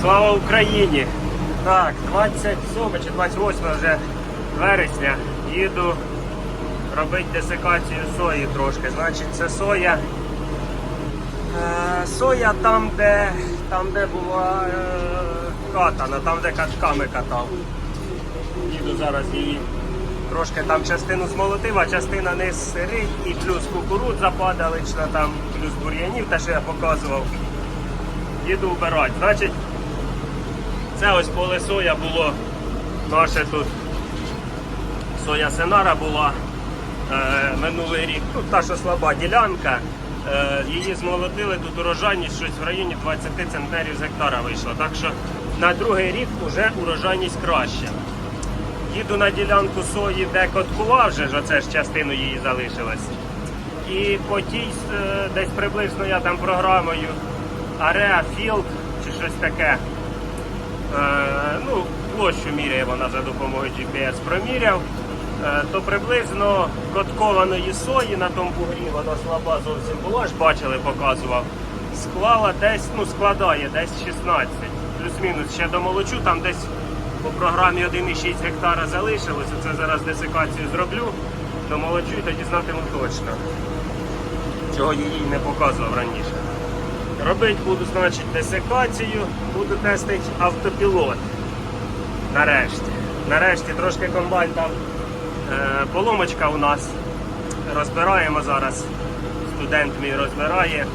Слава Україні! Так, 27 чи 28 вже вересня їду робити десикацію сої трошки. Значить, це соя. Е, соя там, де, там, де була е, катана, там, де качками катав. Їду зараз її. Трошки там частину змолотив, а частина не сирий і плюс кукурудза падалична, там плюс бур'янів, те, що я показував. Їду вбирати. Значить, це ось поле соя було наше тут. Соя Сенара була е, минулий рік. Тут та, що слаба ділянка. Е, її змолотили, тут урожайність щось в районі 20 центнерів з гектара вийшло. Так що на другий рік вже урожайність краща. Їду на ділянку сої, де коткува вже ж оце ж частину її залишилось. І по тій е, десь приблизно я там програмою Area Field чи щось таке. Е, ну, площу міряє вона за допомогою GPS проміряв. Е, то приблизно коткованої сої на тому бугрі, вона слаба зовсім була, ж бачили, показував. Склала десь, ну складає десь 16. Плюс-мінус ще домолочу, там десь по програмі 1,6 гектара залишилося. Це зараз десикацію зроблю, домолочу і тоді знатиму точно. Чого її не показував раніше. Робити буду, значить, десикацію, буду тестити автопілот. Нарешті. Нарешті трошки комбайн там е, поломочка у нас. Розбираємо зараз. Студент мій розбирає.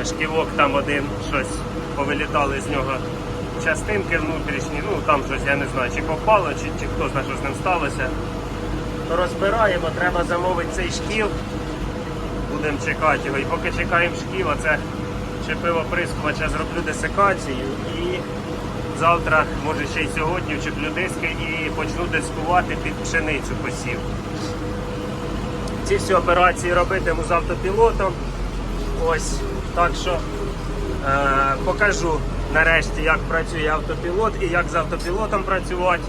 Е, шківок там один щось повилітали з нього частинки внутрішні. Ну там щось я не знаю, чи попало, чи, чи хто знає, що з ним сталося. Розбираємо, треба замовити цей шкіл будемо чекати його. І поки чекаємо шкіл, це чепиво прискувача, зроблю десикацію і завтра, може ще й сьогодні, вчеплю диски і почну дискувати під пшеницю посів. Ці всі операції робитиму з автопілотом. Ось, так що е, покажу нарешті, як працює автопілот і як з автопілотом працювати.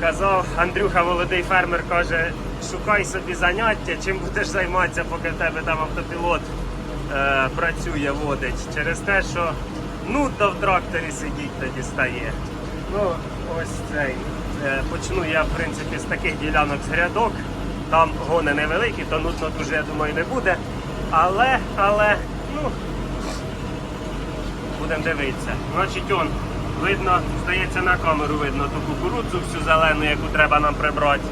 Казав Андрюха, молодий фермер, каже, шукай собі заняття, чим будеш займатися, поки в тебе там автопілот е, працює, водить. Через те, що нудно в тракторі сидіть тоді стає. Ну, ось цей. Е, почну я, в принципі, з таких ділянок з грядок. Там гони невеликі, то нудно дуже, я думаю, не буде. Але, але, ну, будемо дивитися. Значить, он, видно, здається, на камеру видно ту кукурудзу всю зелену, яку треба нам прибрати.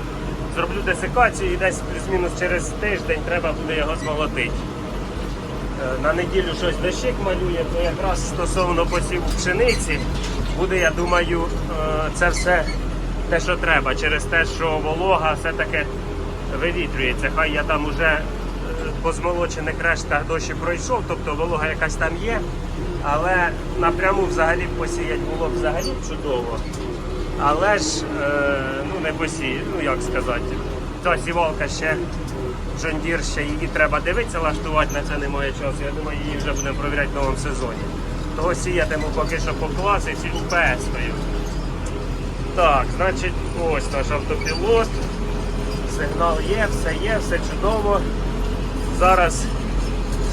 Зроблю десикацію і десь плюс-мінус через тиждень треба буде його змолотити. Е, На неділю щось дощик малює, то якраз стосовно посіву пшениці буде, я думаю, е, це все те, що треба, через те, що волога все-таки вивітрюється. Хай я там уже е, по змолочених рештках дощі пройшов, тобто волога якась там є, але напряму взагалі б посіяти було б взагалі чудово. Але ж е, ну не посіє, ну як сказати, ця сівалка ще Джондір ще її треба дивитися, лаштувати на це немає часу. Я думаю, її вже будемо провіряти в новому сезоні. Того сіятиму поки що по класиці пестою. Так, значить, ось наш автопілот. Сигнал є, все є, все чудово. Зараз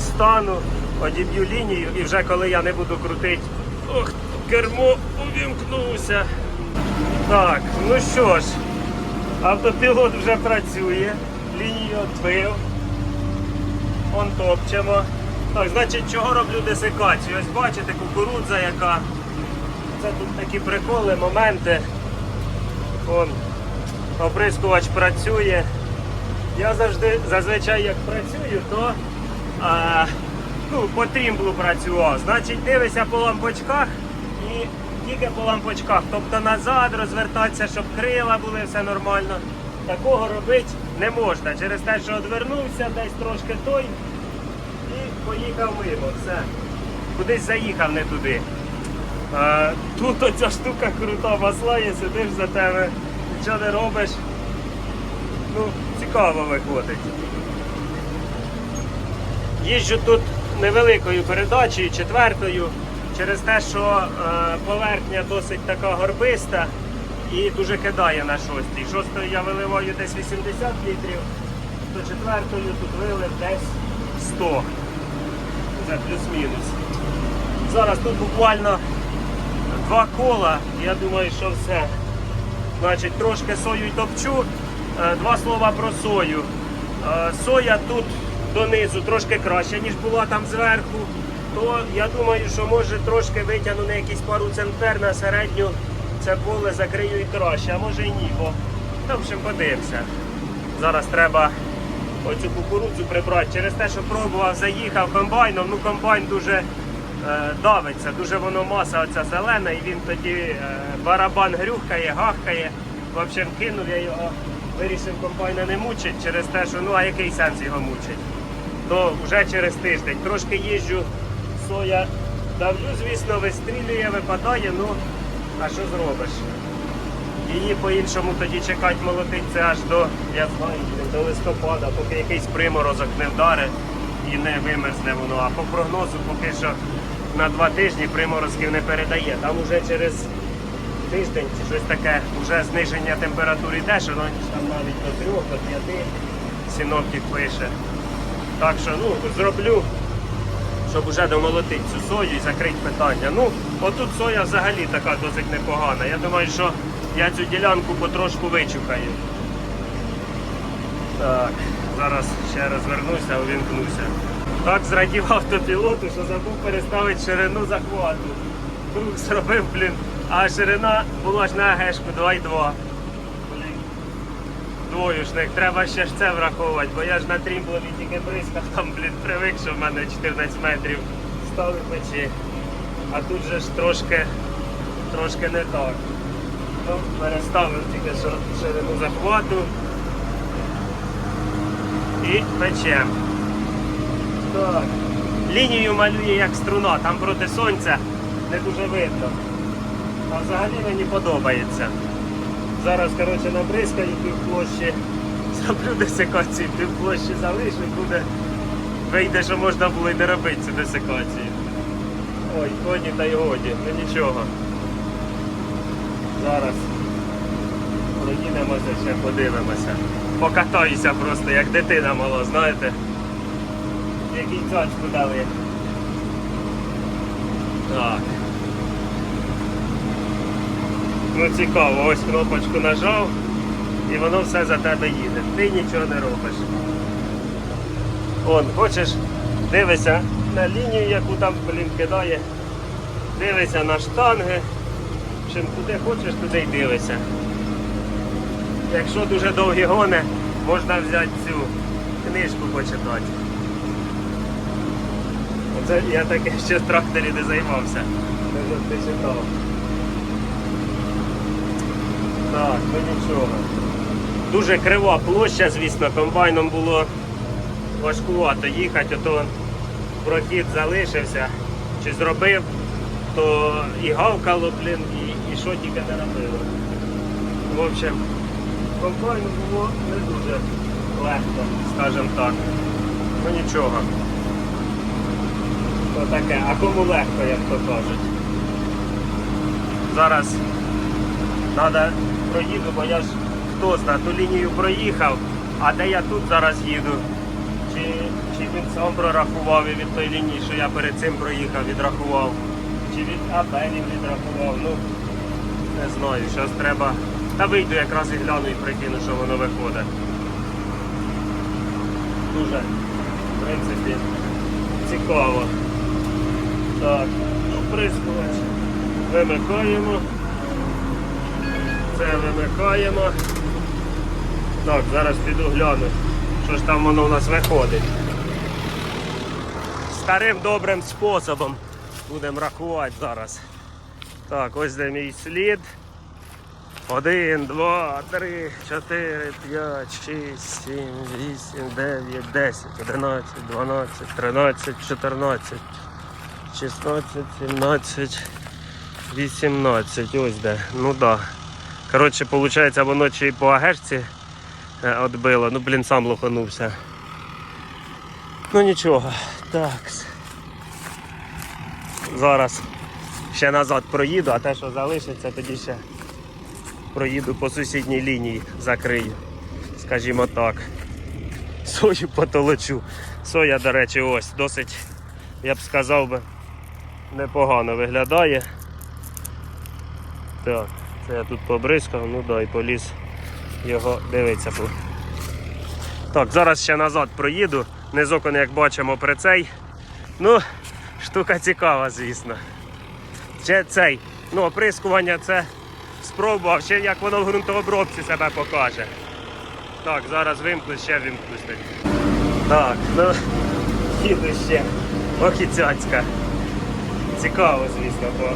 стану, одіб'ю лінію і вже коли я не буду крутити, ох, кермо увімкнувся. Так, ну що ж, автопілот вже працює, лінію відбив. Он топчемо. Так, значить, чого роблю десикацію? Ось бачите, кукурудза яка. Це тут такі приколи, моменти. Он, оприскувач працює. Я завжди, зазвичай як працюю, то а, ну, по трімблу працював. Значить, дивися по лампочках і тільки по лампочках. Тобто назад розвертатися, щоб крила були, все нормально. Такого робити не можна. Через те, що одвернувся десь трошки той і поїхав мимо. Все. Кудись заїхав не туди. А, тут оця штука крута масла є, сидиш за тебе, нічого не робиш. Ну, цікаво виходить. Їжджу тут невеликою передачею, четвертою, через те, що е, поверхня досить така горбиста і дуже кидає на шостій. Шостою я виливаю десь 80 літрів, то четвертою тут вилив десь 100. Це плюс-мінус. Зараз тут буквально два кола. Я думаю, що все. Значить, трошки сою й топчу. Е, Два слова про сою. Е, Соя тут донизу трошки краще, ніж була там зверху. То я думаю, що може трошки витягну на якісь пару центнер на середню це поле закрию і краще, а може і ні, бо там ще подивимося. Зараз треба оцю кукурудзу прибрати. Через те, що пробував, заїхав комбайном, ну комбайн дуже е, давиться, дуже воно маса оця зелена, і він тоді е, барабан грюхкає, гахкає. В общем, кинув я його, вирішив комбайна не мучить через те, що ну а який сенс його мучить. То вже через тиждень. Трошки їжджу, соя давлю, звісно, вистрілює, випадає, ну а що зробиш? Її по-іншому тоді чекати молотить це аж до, я знаю, до листопада, поки якийсь приморозок не вдарить і не вимерзне воно. А по прогнозу поки що на два тижні приморозків не передає. Там уже через тиждень чи щось таке, вже зниження температури йде, що ну, там навіть до трьох, до п'яти синоптик пише. Так що ну, зроблю щоб уже домолотити цю сою і закрити питання. Ну, отут соя взагалі така досить непогана. Я думаю, що я цю ділянку потрошку вичухаю. Так, зараз ще розвернуся, увімкнуся. Так зрадів автопілоту, що забув переставити ширину захвату. Круг зробив, блін, а ширина була ж на гешку 2,2. Двоюшник, треба ще ж це враховувати, бо я ж на трімблові тільки бризкав, там, блін, привик, що в мене 14 метрів стали печі. А тут же ж трошки, трошки не так. Ну, переставив тільки що ширину захвату і печем. Так. Лінію малює як струна, там проти сонця не дуже видно. А взагалі мені подобається. Зараз, коротше, набризкаю півплощі, зроблю десикацію, півплощі і буде. Вийде, що можна було і не робити цю десикацію. Ой, годі та й годі, ну нічого. Зараз проїдемося ще, подивимося. Покатаюся просто, як дитина мала, знаєте. Який цачку дали. Так. Ну цікаво, ось кнопочку нажав і воно все за тебе їде. Ти нічого не робиш. Он, хочеш, дивися на лінію, яку там блін, кидає. Дивися на штанги. Чим куди хочеш, туди й дивися. Якщо дуже довгі гони, можна взяти цю книжку почитати. Оце я таке ще в тракторі не займався. Не читав. Так, ну нічого. Дуже крива площа, звісно, комбайном було важкувато їхати, а то прохід залишився, чи зробив, то і гавкало, блін, і, і що тільки не робило. В общем, комбайну було не дуже легко, скажімо так. Ну нічого. То таке, а кому легко, як то кажуть. Зараз Треба проїду, бо я ж хто зна, ту лінію проїхав, а де я тут зараз їду? Чи, чи він сам прорахував і від тої лінії, що я перед цим проїхав, відрахував, чи від він відрахував. Ну, не знаю, зараз треба. Та вийду якраз і гляну і прикину, що воно виходить. Дуже, в принципі, цікаво. Так, ну, прискувач. Вимикаємо. Це. Так, зараз піду гляну, що ж там воно у нас виходить. Старим добрим способом будемо рахувати зараз. Так, ось де мій слід. Один, два, три, чотири, п'ять, шість, сім, вісім, дев'ять, десять, одинадцять, дванадцять, тринадцять, чотирнадцять, шістнадцять, сімнадцять, вісімнадцять. Ось де. Ну так. Да. Коротше, виходить, воно чи й по агешці е, відбило. Ну, блін, сам лоханувся. Ну нічого. Так. Зараз ще назад проїду, а те, що залишиться, тоді ще проїду по сусідній лінії, закрию. Скажімо так. Сою потолочу. Соя, до речі, ось досить, я б сказав би, непогано виглядає. Так, я тут побризкав, ну да, і поліз його дивиться. Так, зараз ще назад проїду. Низокон, як бачимо, при цей. Ну, штука цікава, звісно. Ще цей. Ну, оприскування це спробував, ще як воно в ґрунтообробці себе покаже. Так, зараз вимкну, ще вимкнусь. Так, ну їду ще. Ох і цяцька. Цікаво, звісно, по,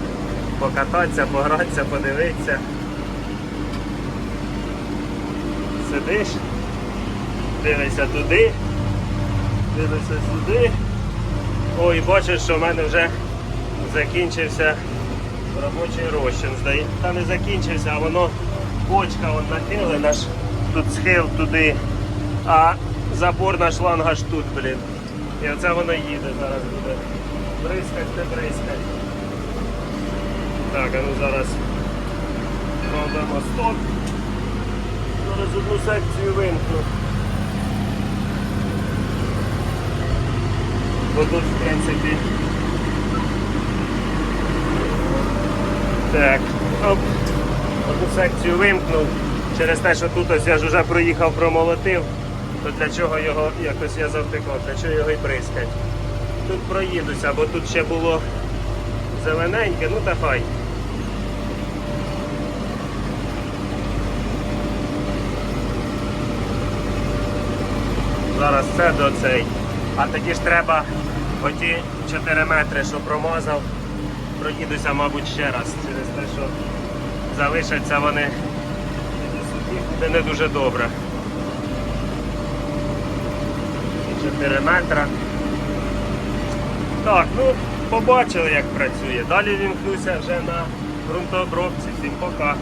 покататися, погратися, подивитися. Сидиш, дивишся туди, дивишся сюди. Ой, бачиш, що в мене вже закінчився робочий розчин. Здається, та не закінчився, а воно бочка он нахилена ж, тут схил туди, а заборна шланга ж тут, блін. І оце воно їде зараз буде. Бризкать, не бризкать. Так, а ну зараз робимо стоп. Зараз одну секцію вимкну. Бо тут, в принципі. Так, оп. Одну секцію вимкнув. Через те, що тут ось я ж вже проїхав, промолотив, то для чого його якось я завтикав, для чого його і бризкать. Тут проїдуся, бо тут ще було зелененьке, ну та хай. Зараз це до цей. А тоді ж треба оті 4 метри, що промазав, проїдуся, мабуть, ще раз через те, що залишаться вони буде не дуже добре. 4 метри. Так, ну побачили, як працює. Далі вімкнуся вже на ґрунтообробці. Всім пока.